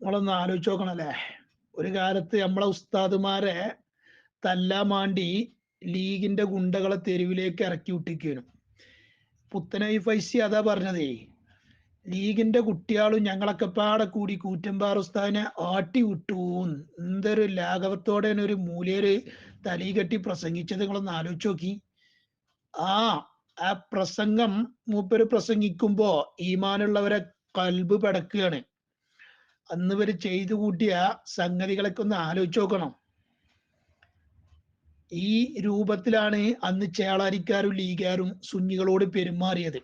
നിങ്ങളൊന്ന് ആലോചിച്ച് നോക്കണല്ലേ? ഒരു കാലത്ത് നമ്മളെ ഉസ്താദുമാരെ തല്ലാൻ ലീഗിന്റെ ഗുണ്ടകളെ തെരുവിലേക്ക് ഇറക്കി വിട്ടിരിക്കുന്നു പുത്തനൈ ഫൈസി അതാ പറഞ്ഞതേ ലീഗിന്റെ കുട്ടികളും ഞങ്ങളൊക്കെ പാടെ കൂടി കൂറ്റമ്പാറ ഉസ്താദിനെ ആട്ടി വിട്ടു. എന്തൊരു ലാഘവത്തോടെ ഒരു മൂലയൊരു തലി കെട്ടി പ്രസംഗിച്ചത് നിങ്ങളൊന്ന് ആലോചിച്ച് നോക്കി. ആ ആ പ്രസംഗം മൂപ്പര് പ്രസംഗിക്കുമ്പോ ഈമാനുള്ളവരെ കൽബ് പടക്കുകയാണ്. അന്ന് ഇവർ ചെയ്തു കൂട്ടിയ സംഗതികളൊക്കെ ഒന്ന് ആലോചിച്ച് നോക്കണം. ഈ രൂപത്തിലാണ് അന്ന് ചേളാരിക്കാരും ലീഗാരും സുന്നികളോട് പെരുമാറിയത്.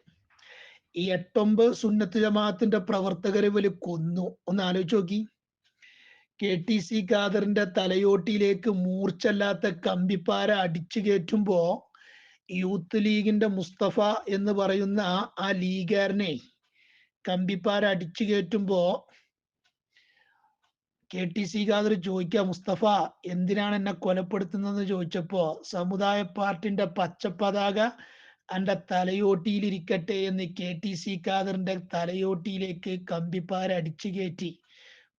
ഈ എട്ടൊമ്പത് സുന്നത്ത് ജമാഅത്തിന്റെ പ്രവർത്തകരെ ഇവർ കൊന്നു. ഒന്ന് ആലോചിച്ച് നോക്കി. കെ ടി സി ഖാദറിന്റെ തലയോട്ടിയിലേക്ക് മൂർച്ചല്ലാത്ത കമ്പിപ്പാര അടിച്ചു കയറ്റുമ്പോ യൂത്ത് ലീഗിന്റെ മുസ്തഫ എന്ന് പറയുന്ന ആ ലീഗാരനെ കമ്പിപ്പാര അടിച്ചു കയറ്റുമ്പോ കെ ടി സി ഖാദർ ചോദിക്കുക മുസ്തഫ എന്തിനാണ് എന്നെ കൊലപ്പെടുത്തുന്നതെന്ന് ചോദിച്ചപ്പോ സമുദായ പാർട്ടിന്റെ പച്ചപ്പതാക എന്റെ തലയോട്ടിയിലിരിക്കട്ടെ എന്ന് കെ ടി സി ഖാദറിന്റെ തലയോട്ടിയിലേക്ക് കമ്പിപ്പാര അടിച്ചു കയറ്റി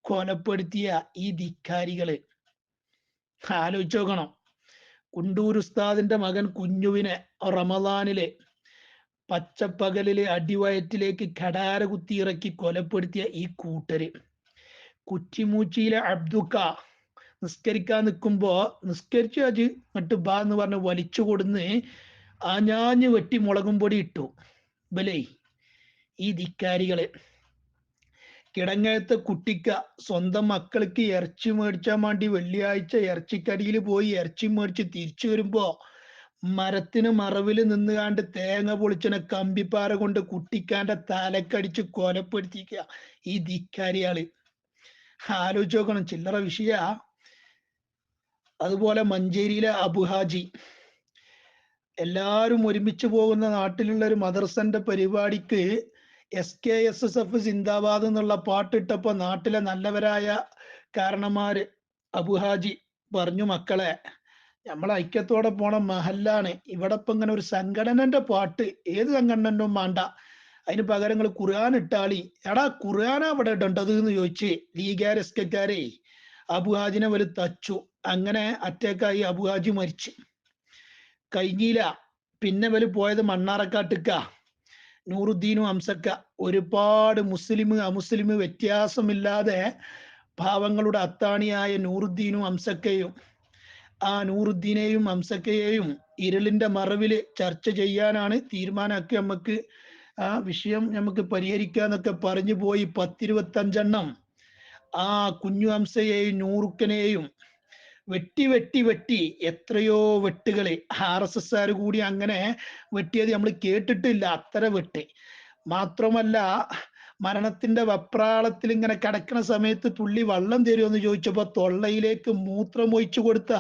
കൊലപ്പെടുത്തിയ ഈ ധിക്കാരികൾ. ആലോചിച്ച് നോക്കണം. കുണ്ടൂർ ഉസ്താദിന്റെ മകൻ കുഞ്ഞുവിനെ റമദാനിലെ പച്ചപ്പകലിൽ അടിവയറ്റിലേക്ക് കടാര കുത്തി ഇറക്കി കൊലപ്പെടുത്തിയ ഈ കൂട്ടര്. കുറ്റിമൂച്ചിയിലെ അബ്ദുക്ക നിസ്കരിക്കാൻ നിൽക്കുമ്പോ നിസ്കരിച്ചു അജ് എന്നിട്ട് ബാ എന്ന് പറഞ്ഞ് വലിച്ചു കൊടുന്ന് ആഞ്ഞാഞ്ഞ് വെട്ടി മുളകും പൊടി ഇട്ടു. ബലേ ഈ ധിക്കാരികൾ. കിടങ്ങയത്തെ കുട്ടിക്ക സ്വന്തം മക്കൾക്ക് ഇറച്ചി മേടിച്ചാൻ വേണ്ടി വെള്ളിയാഴ്ച ഇറച്ചിക്കടിയിൽ പോയി ഇറച്ചി മേടിച്ച് തിരിച്ചു വരുമ്പോ മരത്തിന് മറവിൽ നിന്നുകാണ്ട് തേങ്ങ പൊളിച്ചിനെ കമ്പിപ്പാറ കൊണ്ട് കുട്ടിക്കാന്റെ തലക്കടിച്ച് കൊലപ്പെടുത്തിക്ക ഈ ധിക്കാരിയാൾ ആലോചിച്ച് നോക്കണം ചില്ലറ വിഷയ. അതുപോലെ മഞ്ചേരിയിലെ അബുഹാജി. എല്ലാവരും ഒരുമിച്ച് പോകുന്ന നാട്ടിലുള്ള ഒരു മദർസന്റെ പരിപാടിക്ക് S K S S F സിന്ദാബാദ് എന്നുള്ള പാട്ടിട്ടപ്പോ നാട്ടിലെ നല്ലവരായ കാരണന്മാര് അബുഹാജി പറഞ്ഞു മക്കളെ നമ്മൾ ഐക്യത്തോടെ പോണ മഹല്ലാണ്. ഇവിടെ ഇപ്പൊ ഇങ്ങനെ ഒരു സംഘടനന്റെ പാട്ട്. ഏത് സംഘടനന്റെ വേണ്ട. അതിന് പകരം നിങ്ങൾ ഖുർആൻ ഇട്ടാളി. എടാ ഖുർആൻ അവിടെ ഇടേണ്ടത് എന്ന് ചോദിച്ച് ലീഗാർ അബുഹാജിനെ വലു തച്ചു. അങ്ങനെ അറ്റേക്കായി അബുഹാജി മരിച്ചു. കഴിഞ്ഞില്ല. പിന്നെ വലു പോയത് മണ്ണാറക്കാട്ടുക്ക നൂറുദ്ദീനും അംസക്ക. ഒരുപാട് മുസ്ലിം അമുസ്ലിം വ്യത്യാസമില്ലാതെ ഭാവങ്ങളുടെ അത്താണിയായ നൂറുദ്ദീനും അംസക്കയും ആ നൂറുദ്ദീനെയും അംസക്കയെയും ഇരുളിന്റെ മറവിൽ ചർച്ച ചെയ്യാനാണ് തീരുമാനമൊക്കെ നമുക്ക് ആ വിഷയം നമുക്ക് പരിഹരിക്കാന്നൊക്കെ പറഞ്ഞു പോയി പത്തിരുപത്തഞ്ചെണ്ണം. ആ കുഞ്ഞു ഹംസയെയും നൂറുക്കനെയും വെട്ടി വെട്ടി വെട്ടി എത്രയോ വെട്ടുകളെ ആർ എസ് എസ് കൂടി അങ്ങനെ വെട്ടിയത് നമ്മൾ കേട്ടിട്ടില്ല. അത്ര വെട്ട്. മാത്രമല്ല മരണത്തിന്റെ വപ്രാളത്തിൽ ഇങ്ങനെ കിടക്കുന്ന സമയത്ത് തുള്ളി വള്ളം തരുമോ എന്ന് ചോദിച്ചപ്പോ തൊള്ളയിലേക്ക് മൂത്രം ഒഴിച്ചു കൊടുത്ത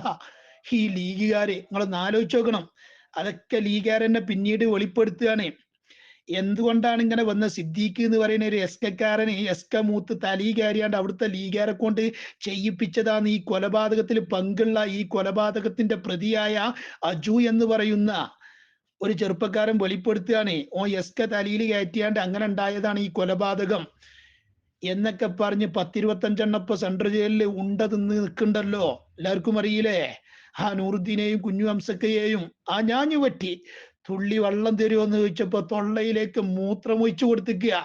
ഈ ലീഗുകാര്. നിങ്ങളൊന്ന് ആലോചിച്ച് നോക്കണം. അതൊക്കെ ലീഗുകാരെന്നെ പിന്നീട് വെളിപ്പെടുത്തുകയാണ്. എന്തുകൊണ്ടാണ് ഇങ്ങനെ വന്ന സിദ്ദീഖ് എന്ന് പറയുന്ന ഒരു എസ് കെക്കാരന് എസ് കെ മൂത്ത് തലീ കയറിയാണ്ട് അവിടുത്തെ ലീഗാരെ കൊണ്ട് ചെയ്യിപ്പിച്ചതാണ് ഈ കൊലപാതകത്തിൽ പങ്കുള്ള ഈ കൊലപാതകത്തിന്റെ പ്രതിയായ അജു എന്ന് പറയുന്ന ഒരു ചെറുപ്പക്കാരൻ വെളിപ്പെടുത്തുകയാണ്. ഓ എസ് കെ തലയിൽ കയറ്റിയാണ്ട് അങ്ങനെ ഉണ്ടായതാണ് ഈ കൊലപാതകം എന്നൊക്കെ പറഞ്ഞ് പത്തിരുപത്തഞ്ചെണ്ണം ഇപ്പൊ സെൻട്രൽ ജയിലിൽ ഉണ്ട തിന്ന് നിൽക്കണ്ടല്ലോ. എല്ലാവർക്കും അറിയില്ലേ? ആ നൂറുദ്ദീനെയും കുഞ്ഞു ഹംസക്കയെയും ആ ഞാഞ്ഞു വെട്ടി തുള്ളി വള്ളം തരുമോ എന്ന് ചോദിച്ചപ്പോ തൊള്ളയിലേക്ക് മൂത്രം ഒഴിച്ചു കൊടുത്തിക്കുക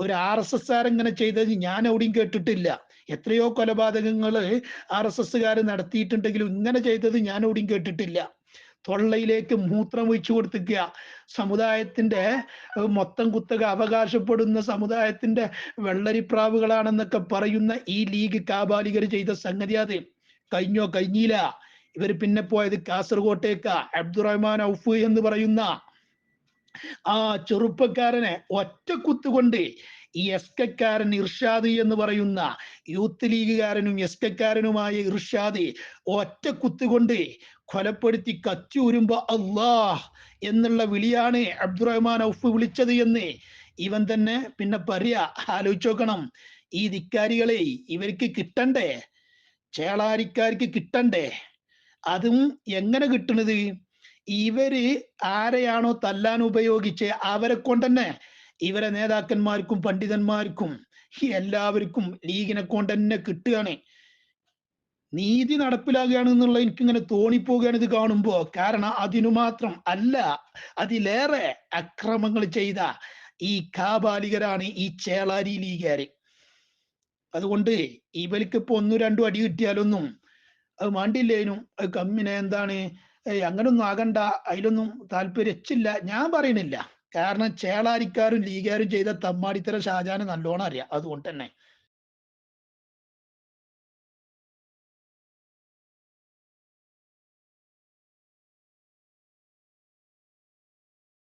ഒരു ആർ എസ് എസ് ഇങ്ങനെ ചെയ്തത് ഞാൻ എവിടെയും കേട്ടിട്ടില്ല. എത്രയോ കൊലപാതകങ്ങൾ ആർ എസ് എസ്സുകാർ നടത്തിയിട്ടുണ്ടെങ്കിലും ഇങ്ങനെ ചെയ്തത് ഞാൻ എവിടെയും കേട്ടിട്ടില്ല. തൊള്ളയിലേക്ക് മൂത്രം ഒഴിച്ചു കൊടുത്തിക്കുക സമുദായത്തിന്റെ മൊത്തം കുത്തക അവകാശപ്പെടുന്ന സമുദായത്തിന്റെ വെള്ളരിപ്രാവുകളാണെന്നൊക്കെ പറയുന്ന ഈ ലീഗ് കാബാലികർ ചെയ്ത സംഗതി അത്. കഴിഞ്ഞോ? കഴിഞ്ഞില്ല. ഇവർ പിന്നെ പോയത് കാസർഗോട്ടേക്ക്. അബ്ദുറഹ്മാൻ ഔഫ് എന്ന് പറയുന്ന ആ ചെറുപ്പക്കാരനെ ഒറ്റ കുത്തുകൊണ്ട് ഈ എസ് കെക്കാരൻ ഇർഷാദ് എന്ന് പറയുന്ന യൂത്ത് ലീഗുകാരനും എസ് കെക്കാരനുമായ ഇർഷാദ് ഒറ്റ കുത്തുകൊണ്ട് കൊലപ്പെടുത്തി കച്ചൂരുമ്പോ അള്ളാഹ് എന്നുള്ള വിളിയാണ് അബ്ദുറഹ്മാൻ ഔഫ് വിളിച്ചത് എന്ന് ഇവൻ തന്നെ പിന്നെ പറയാ ആലോചിച്ച് നോക്കണം. ഈ ധിക്കാരികളെ ഇവർക്ക് കിട്ടണ്ടേ? ചേളാരിക്കാർക്ക് കിട്ടണ്ടേ? അതും എങ്ങനെ കിട്ടണത് ഇവർ ആരെയാണോ തല്ലാൻ ഉപയോഗിച്ച് അവരെ കൊണ്ടന്നെ. ഇവരെ നേതാക്കന്മാർക്കും പണ്ഡിതന്മാർക്കും എല്ലാവർക്കും ലീഗിനെ കൊണ്ടന്നെ കിട്ടുകയാണ്. നീതി നടപ്പിലാകുകയാണ് എന്നുള്ള എനിക്കിങ്ങനെ തോന്നിപ്പോവുകയാണ് ഇത് കാണുമ്പോ കാരണം അതിനു മാത്രം അല്ല അതിലേറെ അക്രമങ്ങൾ ചെയ്ത ഈ കാബാലികരാണ് ഈ ചേളാരി ലീഗുകാര്. അതുകൊണ്ട് ഇവർക്ക് ഇപ്പൊ ഒന്നും രണ്ടും അടി കിട്ടിയാലൊന്നും അത് മാണ്ടില്ലേനും? അത് കമ്മിനെ എന്താണ്? അങ്ങനൊന്നും ആകണ്ട. അതിലൊന്നും താല്പര്യച്ചില്ല. ഞാൻ പറയണില്ല കാരണം ചേളാരിക്കാരും ലീഗാരും ചെയ്ത തമ്മാടിത്തരം ഷാജാന് നല്ലോണം അറിയാം. അതുകൊണ്ട് തന്നെ.